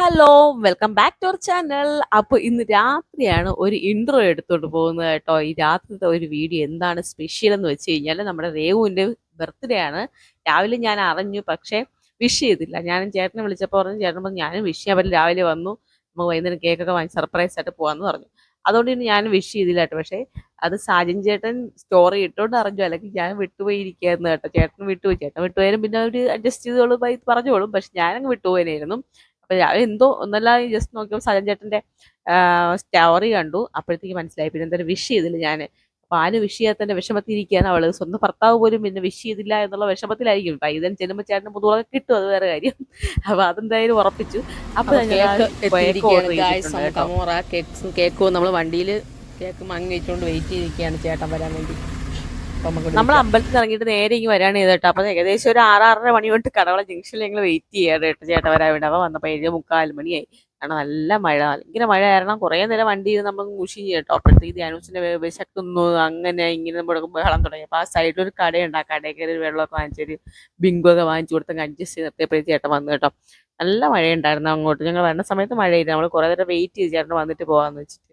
Hello welcome back to our channel അപ്പോൾ ഇന്ന് രാത്രിയാണ് ഒരു ഇൻട്രോ എടുത്തോണ്ട് പോകുന്നത് കേട്ടോ. ഈ രാത്രിത്തെ ഒരു വീഡിയോ എന്താണ് സ്പെഷ്യൽ എന്ന് വെച്ച് കഴിഞ്ഞാൽ നമ്മുടെ രേവുവിന്റെ ബർത്ത്ഡേ ആണ്. രാവിലെ ഞാൻ അറിഞ്ഞു പക്ഷേ വിഷ് ചെയ്തില്ല. ഞാനും ചേട്ടനെ വിളിച്ചപ്പോൾ പറഞ്ഞു ചേട്ടൻ പറഞ്ഞു ഞാനും വിഷ് ചെയ്യാൻ പറ്റില്ല. രാവിലെ വന്നു. നമുക്ക് വൈകുന്നേരം കേക്കൊക്കെ വാങ്ങി സർപ്രൈസ് ആയിട്ട് പോകാമെന്ന് പറഞ്ഞു. അതുകൊണ്ട് ഇനി ഞാൻ വിഷ് ചെയ്തില്ല കേട്ടോ. പക്ഷേ അത് സാജൻ ചേട്ടൻ സ്റ്റോറി ഇട്ടോണ്ട് അറിഞ്ഞു. അല്ലെങ്കിൽ ഞാൻ വിട്ടുപോയി ഇരിക്കുകയായിരുന്നു കേട്ടോ. ചേട്ടൻ വിട്ടുപോയി. ചേട്ടൻ വിട്ടുപോയാലും പിന്നെ അവർ അഡ്ജസ്റ്റ് ചെയ്തോളും പറഞ്ഞോളും. പക്ഷെ ഞാനങ്ങ് വിട്ടുപോയനായിരുന്നു. അപ്പൊ ഞാൻ എന്തോ ഒന്നല്ല ജസ്റ്റ് നോക്കിയപ്പോൾ സജൻ ചേട്ടന്റെ സ്റ്റോറി കണ്ടു. അപ്പോഴത്തേക്ക് മനസ്സിലായി. പിന്നെ എന്തായാലും വിഷ് ചെയ്തില്ല ഞാൻ അപ്പൊ ആന് വിഷ് ചെയ്യാത്തതിന്റെ വിഷമത്തിരിക്കുകയാണ് അവൾ. സ്വന്തം ഭർത്താവ് പോലും പിന്നെ വിഷ് ചെയ്തില്ല എന്നുള്ള വിഷമത്തിലായിരിക്കും. പൈതൻ ചെല്ലുമ്പോൾ ചേട്ടന് മുതുകളൊക്കെ കിട്ടും അത് വേറെ കാര്യം. അപ്പൊ അതെന്തായാലും ഉറപ്പിച്ചു. അപ്പൊ കേക്ക് നമ്മൾ വണ്ടിയിൽ കേക്ക് വാങ്ങി വെച്ചുകൊണ്ട് വെയിറ്റ് ചെയ്തിരിക്കുകയാണ് ചേട്ടൻ വരാൻ വേണ്ടി. നമ്മൾ അമ്പലത്തിൽ ഇറങ്ങിയിട്ട് നേരെ ഇങ്ങ് വരാണ് ചെയ്തേട്ടോ. അപ്പൊ ഏകദേശം ഒരു ആറാറര മണി തൊട്ട് കടവള ജംഗ്ഷനിൽ ഞങ്ങൾ വെയിറ്റ് ചെയ്യാറ് കേട്ടോ ചേട്ടൻ വരാൻ വേണ്ടി. അപ്പൊ വന്നപ്പോ ഏഴ് മുക്കാൽ മണിയായി. കാരണം നല്ല മഴ ഭയങ്കര മഴ കാരണം കുറേ നേരം വണ്ടി നമ്മൾ മുഷിഞ്ഞ് കേട്ടോ. അപ്പോഴത്തേക്ക് ധ്യാനൂസിന്റെ വിശക്കുന്നു അങ്ങനെ ഇങ്ങനെ മുടക്കും ബഹളം തുടങ്ങി. അപ്പൊ ആ സൈഡിൽ ഒരു കടയുണ്ട്. ആ കടയിൽ കയറി ഒരു വെള്ളമൊക്കെ വാങ്ങിച്ചൊരു ബിങ്കൊക്കെ വാങ്ങിച്ചു കൊടുത്തങ്ങ് അഡ്ജസ്റ്റ് ചെയ്ത് നിർത്തിയപ്പോഴേ ചേട്ടൻ വന്നു കേട്ടോ. നല്ല മഴയുണ്ടായിരുന്നു അങ്ങോട്ട്. ഞങ്ങൾ വരുന്ന സമയത്ത് മഴയില്ല. നമ്മൾ കുറേ നേരം വെയിറ്റ് ചെയ്ത് ചേട്ടൻ വന്നിട്ട് പോകാന്ന് വെച്ചിട്ട്.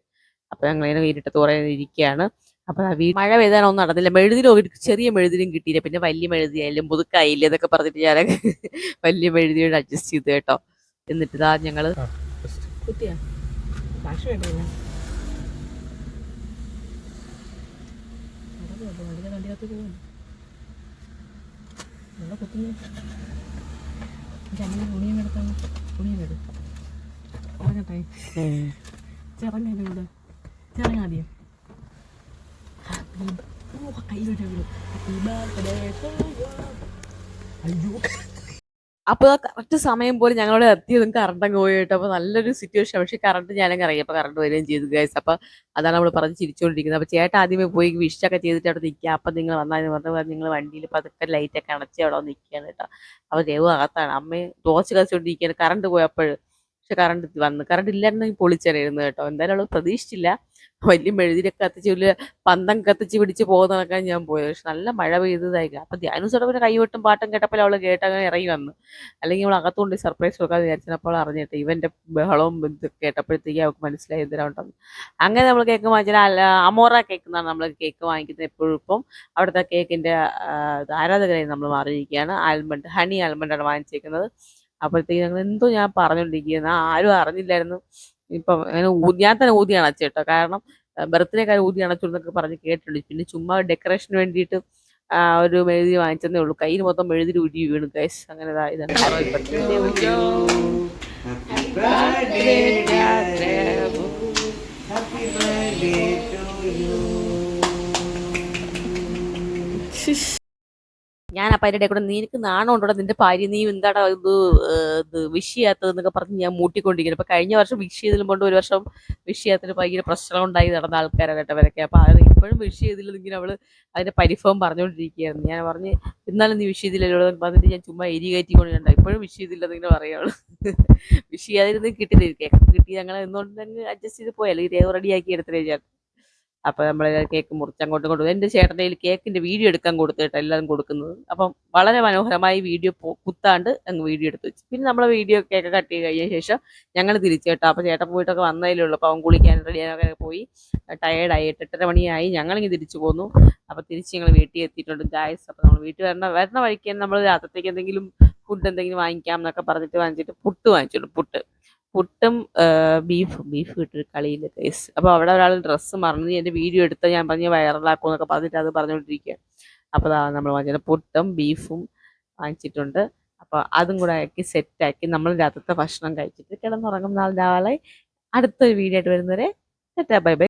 അപ്പൊ ഞങ്ങൾ ഇങ്ങനെ വീട്ടിട്ട് കുറേ ഇരിക്കുകയാണ്. അപ്പൊ ആ വീട് മഴ പെയ്താനൊന്നും നടന്നില്ല. മെഴുതിലും ഒരു ചെറിയ മെഴുതിലും കിട്ടിയില്ല. പിന്നെ വലിയ മെഴുതിയായാലും പുതുക്കായില്ല എന്നൊക്കെ പറഞ്ഞിട്ട് ഞാൻ വലിയ മെഴുതിയോട് അഡ്ജസ്റ്റ് ചെയ്തു കേട്ടോ. എന്നിട്ട് ഇതാ ഞങ്ങൾ ഇറങ്ങട്ടെ ചെറങ്ങാതെ ചെറങ്ങാദ്യം അപ്പോൾ കറക്റ്റ് സമയം പോലെ ഞങ്ങളോട് എത്തിയതും കറണ്ട് അങ്ങ് പോയി കേട്ടോ. അപ്പോൾ നല്ലൊരു സിറ്റുവേഷൻ പക്ഷേ കറണ്ട് ഞാനങ്ങ് ഇറങ്ങി. അപ്പോൾ കറണ്ട് വരികയും ചെയ്തു ഗൈസ് അപ്പോൾ അതാണ് നമ്മൾ പറഞ്ഞ് ചിരിച്ചുകൊണ്ടിരിക്കുന്നത് അപ്പോൾ ചേട്ടാ ആദ്യമേ പോയി വിഷൊക്കെ ചെയ്തിട്ട് അവിടെ നിൽക്കുക. അപ്പം നിങ്ങൾ വന്നാൽ പറഞ്ഞു നിങ്ങൾ വണ്ടിയിൽ പതുക്കെ ലൈറ്റൊക്കെ അണച്ച് അവിടെ നിൽക്കുകയാണ് കേട്ടോ. അപ്പോൾ രേവ് അകത്താണ്. അമ്മയെ ദോശ കളിച്ചുകൊണ്ടിരിക്കുകയാണ് കറണ്ട് പോയപ്പോൾ പക്ഷെ കറണ്ട് വന്ന്. കറണ്ട് ഇല്ലായിരുന്നെങ്കിൽ പൊളിച്ചറിയിരുന്നു കേട്ടോ. എന്തായാലും അവൾ പ്രതീക്ഷിച്ചില്ല. വലിയ മെഴുതിരെ കത്തിച്ച് വലിയ പന്തം കത്തിച്ച് പിടിച്ച് പോകുന്നതൊക്കെ ഞാൻ പോയത് പക്ഷെ നല്ല മഴ പെയ്തതായി. അപ്പൊ ധ്യാനുസോടെ പിന്നെ കൈവെട്ടും പാട്ടും കേട്ടപ്പോൾ അവൾ കേട്ട് അങ്ങനെ ഇറങ്ങി വന്നു. അല്ലെങ്കിൽ അവൾ അകത്തുകൊണ്ട് സർപ്രൈസ് കൊടുക്കാൻ വിചാരിച്ചപ്പോൾ അറിഞ്ഞിട്ട് ഇവന്റെ ബഹളവും ഇത് കേട്ടപ്പോഴത്തേക്ക് അവൾക്ക് മനസ്സിലായി എന്തിനാണ്ടെന്ന് അങ്ങനെ നമ്മൾ കേക്ക് വാങ്ങിച്ചാൽ അമോറ കേക്ക് എന്നാണ് നമ്മൾ കേക്ക് വാങ്ങിക്കുന്നത് എപ്പോഴും ഇപ്പം. അവിടുത്തെ കേക്കിന്റെ ആരാധകരായി നമ്മൾ മാറിയിരിക്കുകയാണ്. ആൽമണ്ട് ഹണി ആൽമണ്ടാണ് വാങ്ങിച്ചേക്കുന്നത്. അപ്പോഴത്തേക്ക് ഞങ്ങൾ എന്തോ ഞാൻ പറഞ്ഞുകൊണ്ടിരിക്കുന്നത് ആരും അറിഞ്ഞില്ലായിരുന്നു. ഇപ്പം ഞാൻ തന്നെ ഊതി അണച്ചേട്ടോ കാരണം ബർത്ത്ഡേ കാര്യം ഊതി അണച്ചു എന്നൊക്കെ പറഞ്ഞ് കേട്ടിട്ടുണ്ട്. പിന്നെ ചുമ്മാ ഡെക്കറേഷന് വേണ്ടിയിട്ട് ആ, ഒരു മെഴുതി വാങ്ങിച്ചതേ ഉള്ളൂ. കയ്യിൽ മൊത്തം മെഴുതി ഉരി വീണു ഗൈസ് അങ്ങനെ ഇതാണ് ഞാൻ അപ്പം അതിന്റെ കൂടെ നിനക്ക് നാണം ഉണ്ടോ നിന്റെ ഭാര്യ? നീ എന്താടാ ഇത് ഇത് വിഷ് ചെയ്യാത്തതെന്നൊക്കെ പറഞ്ഞ് ഞാൻ മൂട്ടിക്കൊണ്ടിരിക്കുന്നു. അപ്പൊ കഴിഞ്ഞ വർഷം വിഷ് ചെയ്തതിലും കൊണ്ട് ഒരു വർഷം വിഷ് ചെയ്യാത്തതിന് ഭയങ്കര പ്രശ്നം ഉണ്ടായി നടന്ന ആൾക്കാരാണ് കേട്ടോ അവരൊക്കെ അപ്പൊ അത് ഇപ്പോഴും വിഷ് ചെയ്തില്ലെങ്കിൽ അവൾ അതിന്റെ പരിഭവം പറഞ്ഞുകൊണ്ടിരിക്കുകയായിരുന്നു. ഞാൻ പറഞ്ഞ് എന്നാലും നീ വിഷ് ചെയ്തില്ലല്ലോ പറഞ്ഞിട്ട് ഞാൻ ചുമ്മാ എരി കയറ്റിക്കൊണ്ടിരുന്നുണ്ട് ഇപ്പോഴും വിഷ് ചെയ്തില്ലെന്ന് ഇങ്ങനെ പറയുള്ളൂ വിഷ് ചെയ്യാതിരുന്ന് കിട്ടില്ല. കിട്ടി ഞങ്ങൾ എന്തുകൊണ്ട് തന്നെ അഡ്ജസ്റ്റ് ചെയ്ത് പോയാലോ ഇതേ റെഡിയാക്കി എടുത്തില്ലേ ഞാൻ അപ്പൊ നമ്മൾ കേക്ക് മുറിച്ച് അങ്ങോട്ട് കൊണ്ടു എന്റെ ചേട്ടന്റെ കയ്യിൽ കേക്കിന്റെ വീഡിയോ എടുക്കാൻ കൊടുത്തിട്ട് എല്ലാം കൊടുക്കുന്നത്. അപ്പം വളരെ മനോഹരമായി വീഡിയോ കുത്താണ്ട് അങ്ങ് വീഡിയോ എടുത്ത് വെച്ചു. പിന്നെ നമ്മളെ വീഡിയോ കേക്ക് കട്ട് ചെയ്ത് കഴിഞ്ഞ ശേഷം ഞങ്ങൾ തിരിച്ചു കേട്ടോ. അപ്പൊ ചേട്ടൻ പോയിട്ടൊക്കെ വന്നതിലേ ഉള്ളൂ. അപ്പൊ അവൻ കുളിക്കാൻ റെഡിയാനൊക്കെ പോയി. ടയേർഡായി എട്ടെട്ടര മണിയായി. ഞങ്ങളിങ്ങ് തിരിച്ചു പോന്നു. അപ്പൊ തിരിച്ച് ഞങ്ങൾ വീട്ടിൽ എത്തിയിട്ടുണ്ട് ഗായസ് അപ്പൊ നമ്മൾ വീട്ടിൽ വരണ വരണ വഴിക്ക് നമ്മൾ രാത്രത്തേക്ക് എന്തെങ്കിലും ഫുഡ് എന്തെങ്കിലും വാങ്ങിക്കാം എന്നൊക്കെ പറഞ്ഞിട്ട് വാങ്ങിച്ചിട്ട് പുട്ട് വാങ്ങിച്ചിട്ടുണ്ട് പുട്ട്. പുട്ടും ബീഫും. ബീഫ് കിട്ടൊരു കളിയിൽ കേസ് അപ്പോൾ അവിടെ ഒരാൾ ഡ്രസ്സ് മറന്നു എന്റെ വീഡിയോ എടുത്ത് ഞാൻ പറഞ്ഞ് വൈറലാക്കും എന്നൊക്കെ പറഞ്ഞിട്ട് അത് പറഞ്ഞുകൊണ്ടിരിക്കുക അപ്പോൾ നമ്മൾ വാങ്ങിച്ചത് പുട്ടും ബീഫും വാങ്ങിച്ചിട്ടുണ്ട്. അപ്പോൾ അതും കൂടെ ആക്കി സെറ്റാക്കി നമ്മൾ രാത്രിത്തെ ഭക്ഷണം കഴിച്ചിട്ട് കിടന്നുറങ്ങും നാളെ രാവിലെ. അടുത്തൊരു വീഡിയോ ആയിട്ട് വരുന്നവരെ ബൈ ബൈ.